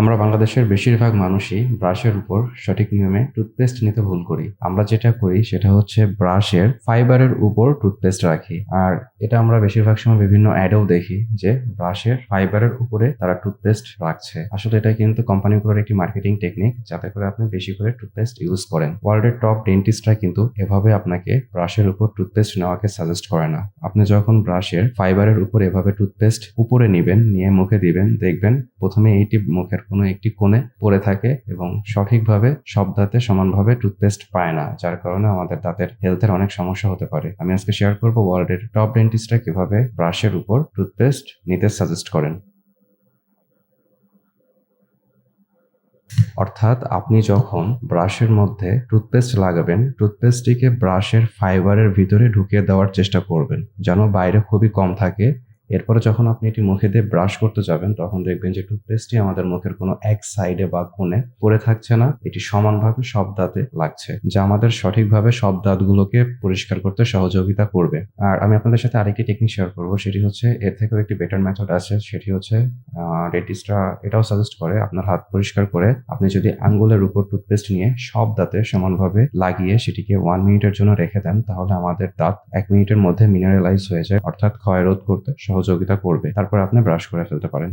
আমরা বাংলাদেশের বেশিরভাগ মানুষই ব্রাশের উপর সঠিক নিয়মে টুথপেস্ট নিতে ভুল করি। আমরা যেটা করি সেটা হচ্ছে ব্রাশের ফাইবারের উপর টুথপেস্ট রাখি। আর এটা আমরা বেশিরভাগ সময় বিভিন্ন অ্যাডেও দেখি যে ব্রাশের ফাইবারের উপরে তারা টুথপেস্ট রাখছে। আসলে এটা কিন্তু কোম্পানিগুলোর একটি মার্কেটিং টেকনিক যাতে করে আপনি বেশি করে টুথপেস্ট ইউজ করেন। ওয়ার্ল্ডের টপ ডেন্টিস্টরা কিন্তু এভাবে আপনাকে ব্রাশের উপর টুথপেস্ট নেওয়াকে সাজেস্ট করে না। আপনি যখন ব্রাশের ফাইবারের উপর এভাবে টুথপেস্ট উপরে নেবেন, নিয়ে মুখে দিবেন, দেখবেন প্রথমে এইটি মুখের কোনো একটি কোণে পড়ে থাকে এবং সঠিকভাবে সব দাঁতে সমানভাবে টুথপেস্ট পায় না, যার কারণে আমাদের দাঁতের হেলথের অনেক সমস্যা হতে পারে। আমি আজকে শেয়ার করব ওয়ার্ল্ডের টপ ডেন্টিস্টরা কীভাবে ব্রাশের উপর টুথপেস্ট নিতে সাজেস্ট করেন। অর্থাৎ আপনি যখন ব্রাশের মধ্যে টুথপেস্ট লাগাবেন টুথপেস্টটিকে ব্রাশের ফাইবারের ভিতরে ঢুকিয়ে দেওয়ার চেষ্টা করবেন, যেন বাইরে খুবই কম থাকে। এরপরে যখন আপনি এটি মুখে দিয়ে ব্রাশ করতে যাবেন, তখন দেখবেন যে টুথপেস্টটি আমাদের মুখের কোনো এক সাইডে বা কোণে পড়ে থাকছে না। এটি সমানভাবে সব দাঁতে লাগছে, যা আমাদের সঠিকভাবে সব দাঁতগুলোকে পরিষ্কার করতে সহযোগিতা করবে। আর আমি আপনাদের সাথে আরেকটি টেকনিক শেয়ার করব, সেটি হচ্ছে এর থেকেও একটি বেটার মেথড আছে, সেটি হচ্ছে ডেন্টিস্টরা এটাও সাজেস্ট করে, আপনার হাত পরিষ্কার করে আপনি যদি আঙ্গুলের উপর টুথপেস্ট নিয়ে সব দাঁতে সমানভাবে লাগিয়ে সেটিকে ওয়ান মিনিটের জন্য রেখে দেন, তাহলে আমাদের দাঁত এক মিনিটের মধ্যে মিনারেলাইজ হয়ে যায়, অর্থাৎ ক্ষয় রোধ করতে সহযোগিতা করবে। তারপর আপনি ব্রাশ করে ফেলতে পারেন।